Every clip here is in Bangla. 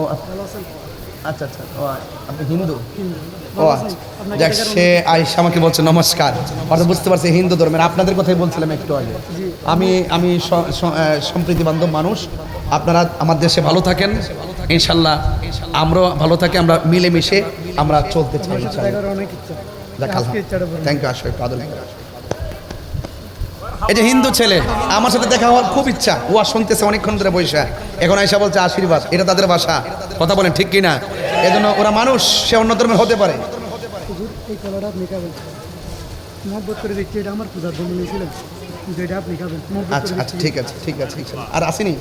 ও আচ্ছা। আচ্ছা ও আপনি হিন্দু? ও আচ্ছা। যাক সে আমাকে বলছে নমস্কার। অর্থাৎ বুঝতে পারছি হিন্দু ধর্মের। আপনাদের কথাই বলছিলাম একটু আগে। আমি আমি সম্প্রীতি বান্ধব মানুষ। আপনারা আমার দেশে ভালো থাকেন। ইনশাল্লাহ আমরাও ভালো থাকি আমরা মিলেমিশে আমরা চলতে চাই ইনশাল্লাহ। থ্যাংক ইউ আসো একটু আদর করে আসো। এই যে হিন্দু ছেলে আমার সাথে দেখা হওয়ার খুব ইচ্ছা। ও আর শুনতেছে অনেকক্ষণ ধরে বৈশা এখন আয়সা বলছে আশীর্বাদ এটা তাদের ভাষা কথা বলেন ঠিক কিনা? এজন্য ওরা মানুষ সে অন্য ধর্মের হতে পারে। আচ্ছা আচ্ছা ঠিক আছে ঠিক আছে ঠিক আছে। আর আসেনি?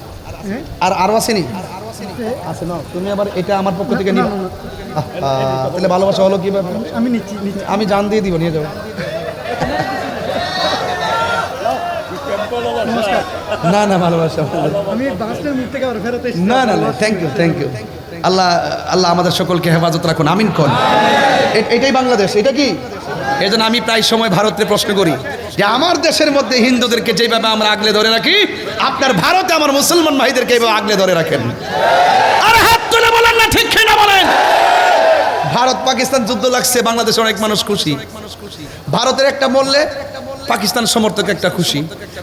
হ্যাঁ? আর আরও আসেনি? আছে না। তুমি আবার এটা আমার পক্ষ থেকে তাহলে ভালোবাসা হলো কীভাবে? আমি আমি জান দিয়ে দিব নিয়ে যাব না না ভালোবাসা আমি থেকে আবার ফেরত না না না thank you thank you Allah Allah আমাদের সকলকে হেফাজত রাখুন আমিন কন। এটাই বাংলাদেশ এটা কি? এই জন্য আমি প্রায় সময় ভারতে প্রশ্ন করি যে আমার দেশের মধ্যে হিন্দুদেরকে যেভাবে আমরা আগলে ধরে রাখি আপনার ভারতে আমার মুসলমান ভাইদেরকে এইভাবে আগলে ধরে রাখেন। আর হাত তুলে বলেন না ঠিক না বলেন? ভারত পাকিস্তান যুদ্ধ লাগছে বাংলাদেশে অনেক মানুষ খুশি। ভারতের একটা মরলে পাকিস্তান সমর্থক একটা খুশি।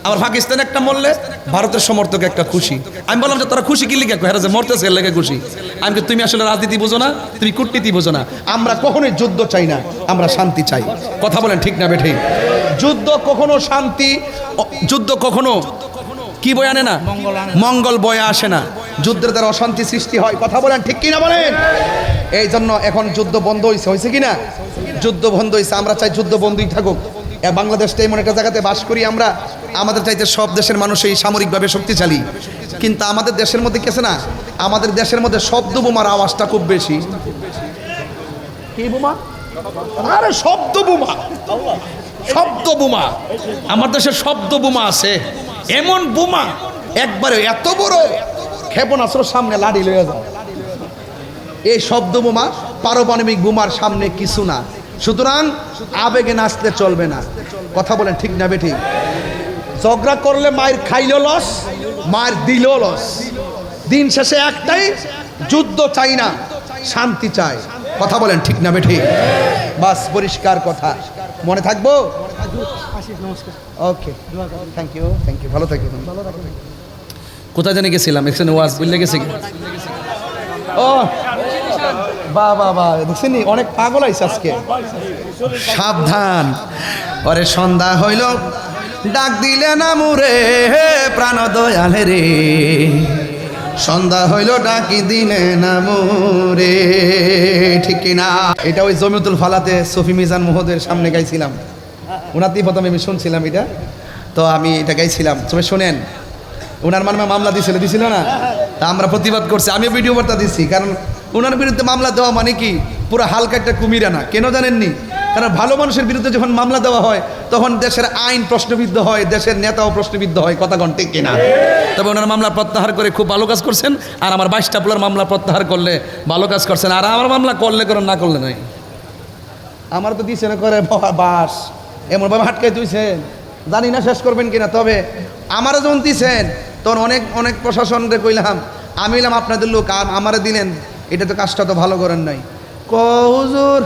আবার পাকিস্তান একটা মরলে ভারতের সমর্থক একটা খুশি। আমি বললাম যে, তারা খুশি কি লিখে হেরা যে মরতেছে লেগে খুশি। আমি তুমি আসলে রাজনীতি বোঝো না, তুমি কূটনীতি বোঝো না। আমরা কখনোই যুদ্ধ চাই না, আমরা শান্তি চাই। কথা বলেন ঠিক না বেঠিক যুদ্ধ কখনো শান্তি যুদ্ধ কখনো কি বই আনে না? মঙ্গল বয়ে আসে না। যুদ্ধের দ্বারা অশান্তি সৃষ্টি হয়। কথা বলেন ঠিক কিনা বলেন? এই জন্য এখন যুদ্ধ বন্ধ হয়েছে হয়েছে কিনা? যুদ্ধ বন্ধ হয়েছে আমরা চাই যুদ্ধ বন্ধই থাকুক। বাংলাদেশটা এমন একটা জায়গাতে বাস করি আমরা। আমাদের চাইতে সব দেশের মানুষই সামরিকভাবে শক্তিশালী। কিন্তু আমাদের দেশের মধ্যে কেছে না? আমাদের দেশের মধ্যে শব্দ বোমার আওয়াজটা খুব বেশি। কি বোমা? আরে শব্দ বোমা শব্দ বোমা আমার দেশে শব্দ বোমা আছে। এমন বোমা। একবারে এত বড়। ক্ষেপণাস্ত্র সামনে লাড়ি লয়ে যাও। এই শব্দ বোমা পারমাণবিক বোমার সামনে কিছু না। সুতরাং আবেগে নাচতে চলবে না। কথা বলেন ঠিক না বেঠিক? ঝগড়া করলে মায়ের খাইলেও লস, মায়ের দিলেও লস। দিন শেষে একটাই, যুদ্ধ চাই না, শান্তি চাই। কথা বলেন ঠিক না বেঠিক? বাস, পরিষ্কার কথা। মনে থাকব? Okay. Thank you thank you ভালো ভালো কোথায় জানি গেছিলাম এখানে ওয়াজ বুঝলে গেছে। ও বাহ বাহ দেখছেন অনেক পাগল আইছে আজকে। সাবধান। পরে সন্ধ্যা হইল, ডাক দিলে না মুরে প্রাণ দয়ালে রে। সন্ধ্যা হইল, ডাকি দিলে না মুরে ঠিক না এটা ওই জমিতুল ফালাতে সফি মিজান মোহদের সামনে গাইছিলাম। ওনাতেই প্রথমে আমি শুনছিলাম এটা। তো আমি এটা গাইছিলাম। তবে শোনেন, ওনার মানে মামলা দিছিল দিছিল না? তা আমরা প্রতিবাদ করছি। আমিও ভিডিও বার্তা দিচ্ছি কারণ ওনার বিরুদ্ধে মামলা দেওয়া মানে কি? পুরো হালকা একটা কুমির আনা কেন জানেননি? কারণ ভালো মানুষের বিরুদ্ধে যখন মামলা দেওয়া হয়, তখন দেশের আইন প্রশ্নবিদ্ধ হয়, দেশের নেতাও প্রশ্নবিদ্ধ হয়, কথা ঠিক কিনা? তবে ওনার মামলা প্রত্যাহার করে খুব ভালো কাজ করছেন, আর আমার বাইশটা পোলার মামলা প্রত্যাহার করলে ভালো কাজ করছেন, আর আমার মামলা করলে করেন, না করলে নাই আমার তো দিছে না, করে বাস। এমনভাবে হাটকাই তুইছেন জানি না শেষ করবেন কিনা, তবে আমারও যখন দিছেন, তখন অনেক অনেক প্রশাসনকে কইলাম, আমি এলাম আপনাদের লোক আমারে দিলেন। এটা তো কাজটা তো ভালো করেন নাই। ক, হুজুর?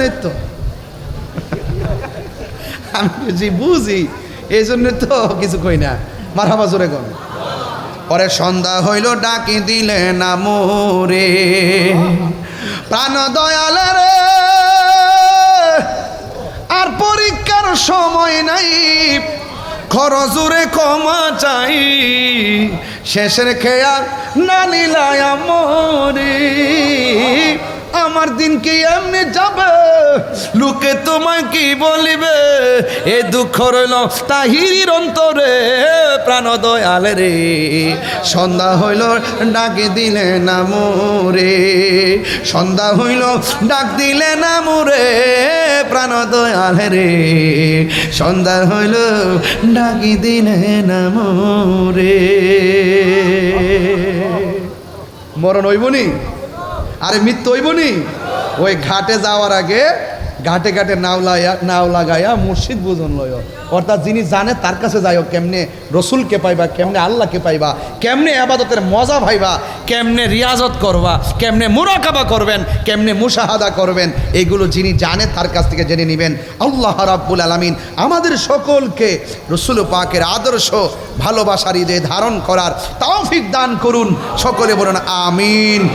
এই তো। আমি বুঝি বুঝি। এই জন্য তো কিছু কই না। মারাবা জোরে কন। পরে সন্ধ্যা হইল, ডাকি দিলে না মোরে। প্রাণ দয়াল রে। আর পরীক্ষার সময় নাই। খরচুরে ক্ষমা চাই। শেষের খেয়া না নিলায় মরি আমার দিন কি এমনি যাবে? লোকে তোমায় কি বলিবে? এ দুঃখ রইল তাহির অন্তরে প্রাণ দয়াল রে। সন্ধ্যা হইল, ডাকে দিলে না মোরে। সন্ধ্যা হইল, ডাক দিলে না মোরে, প্রাণ দয়াল রে। সন্ধ্যা হইল, ডাকি দিলে না মোরে। মরণ হইবনি? আরে মৃত্যু হইবনি? ওই ঘাটে যাওয়ার আগে ঘাটে ঘাটে নাও লাইয়া, নাও লাগাইয়া মুর্শিদ বুঝন লয় অর্থাৎ যিনি জানে তার কাছে যাইও কেমনে, রসুলকে পাইবা, কেমনে আল্লাহকে পাইবা, কেমনে আবাদতের মজা ভাইবা, কেমনে রিয়াজত করবা, কেমনে মুরাকাবা করবেন, কেমনে মুশাহাদা করবেন, এগুলো যিনি জানে তার কাছ থেকে জেনে নেবেন। আল্লাহ রাব্বুল আলামিন আমাদের সকলকে রসুল পাকের আদর্শ, ভালোবাসার ঈদে ধারণ করার তৌফিক দান করুন। সকলে বলুন, আমিন।